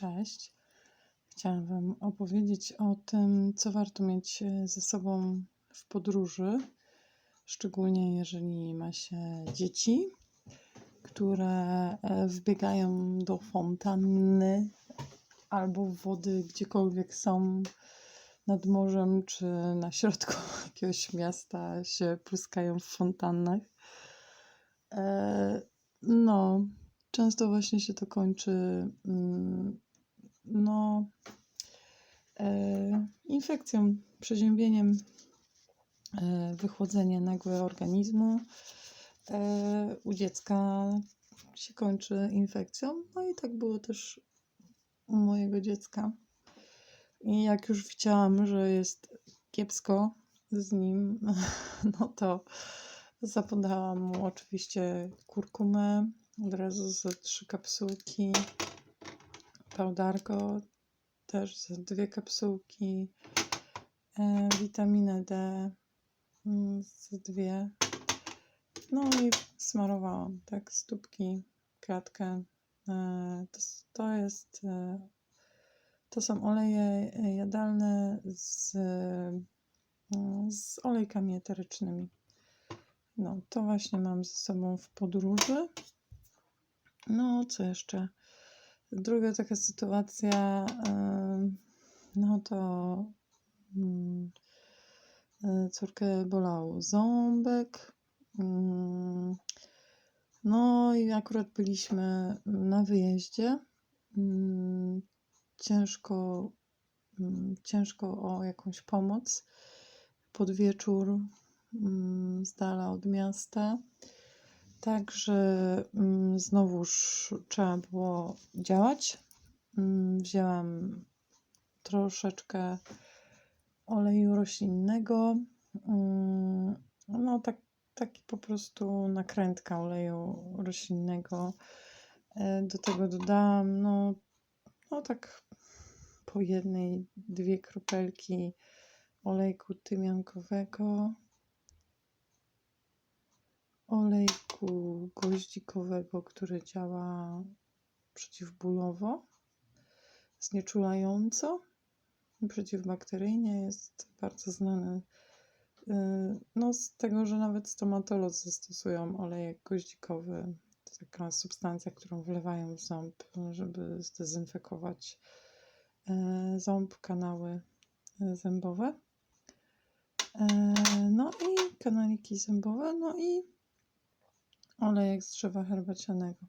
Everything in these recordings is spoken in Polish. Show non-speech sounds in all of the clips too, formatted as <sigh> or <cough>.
Cześć. Chciałam Wam opowiedzieć o tym, co warto mieć e, ze sobą w podróży, szczególnie jeżeli ma się dzieci, które e, wbiegają do fontanny albo wody gdziekolwiek są nad morzem czy na środku <laughs> jakiegoś miasta się pluskają w fontannach. E, no, często właśnie się to kończy mm, no, e, infekcją, przeziębieniem, e, wychłodzenie nagłe organizmu. E, u dziecka się kończy infekcją. No i tak było też u mojego dziecka. I jak już widziałam, że jest kiepsko z nim, <laughs> no to zapodałam mu oczywiście kurkumę, od razu ze trzy kapsułki, paudarko też dwie kapsułki, e, witaminę D mm, z dwie. No i smarowałam, tak, stópki, klatkę. E, to, to jest, e, to są oleje jadalne z, mm, z olejkami eterycznymi. No, to właśnie mam ze sobą w podróży. No, co jeszcze? Druga taka sytuacja, no to mm, e, córkę bolał ząbek. Mm, No i akurat byliśmy na wyjeździe. Mm, Ciężko, ciężko o jakąś pomoc. Pod wieczór z dala od miasta. Także mm, znowuż trzeba było działać. Mm, Wzięłam troszeczkę oleju roślinnego. Mm, No, tak, taki po prostu nakrętka oleju roślinnego. E, Do tego dodałam, no, no tak po jednej, dwie kropelki olejku tymiankowego olejku goździkowego, który działa przeciwbólowo, znieczulająco, przeciwbakteryjnie, jest bardzo znany. y, No, z tego, że nawet stomatolodzy stosują olejek goździkowy. To taka substancja, którą wlewają w ząb, żeby zdezynfekować e, ząb, kanały e, zębowe. E, No i kanaliki zębowe, no i olejek z drzewa herbacianego.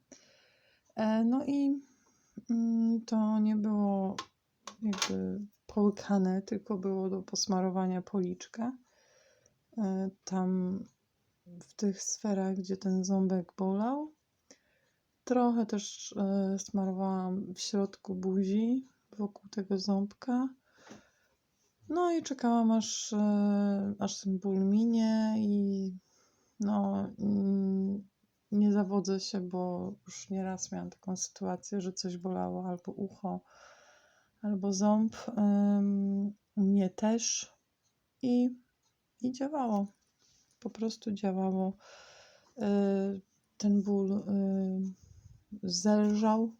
E, No i mm, to nie było jakby połykane, tylko było do posmarowania policzka. E, Tam w tych sferach, gdzie ten ząbek bolał. Trochę też e, smarowałam w środku buzi, wokół tego ząbka. No i czekałam aż, aż ten ból minie i no, mm, nie zawodzę się, bo już nieraz miałam taką sytuację, że coś bolało albo ucho, albo ząb. Mnie też. I, I działało. Po prostu działało. Y, ten ból y, zelżał.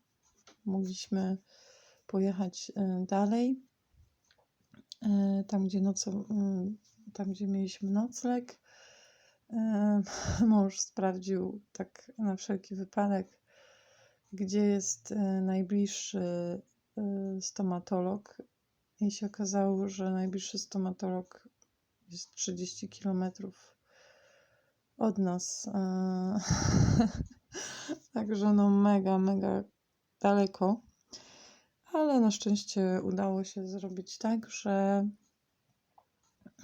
Mogliśmy pojechać y, dalej. Tam, gdzie noco, tam, gdzie mieliśmy nocleg. <laughs> Mąż sprawdził tak na wszelki wypadek, gdzie jest e, najbliższy e, stomatolog. I się okazało, że najbliższy stomatolog jest 30 km od nas. E, <laughs> Także no mega, mega daleko. Ale na szczęście udało się zrobić tak, że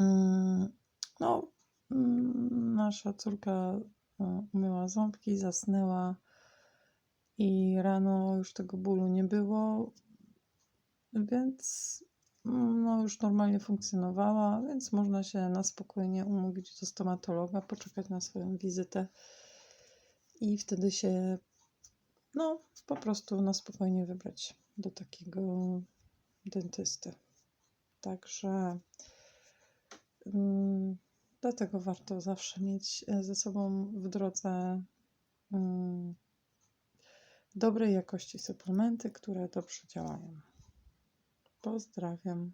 mm, no, Nasza córka e, umyła ząbki, zasnęła i rano już tego bólu nie było, więc mm, no, już normalnie funkcjonowała, więc można się na spokojnie umówić do stomatologa, poczekać na swoją wizytę i wtedy się no po prostu na spokojnie wybrać do takiego dentysty. Także mm, Dlatego warto zawsze mieć e, ze sobą w drodze mm, dobrej jakości suplementy, które dobrze działają. Pozdrawiam.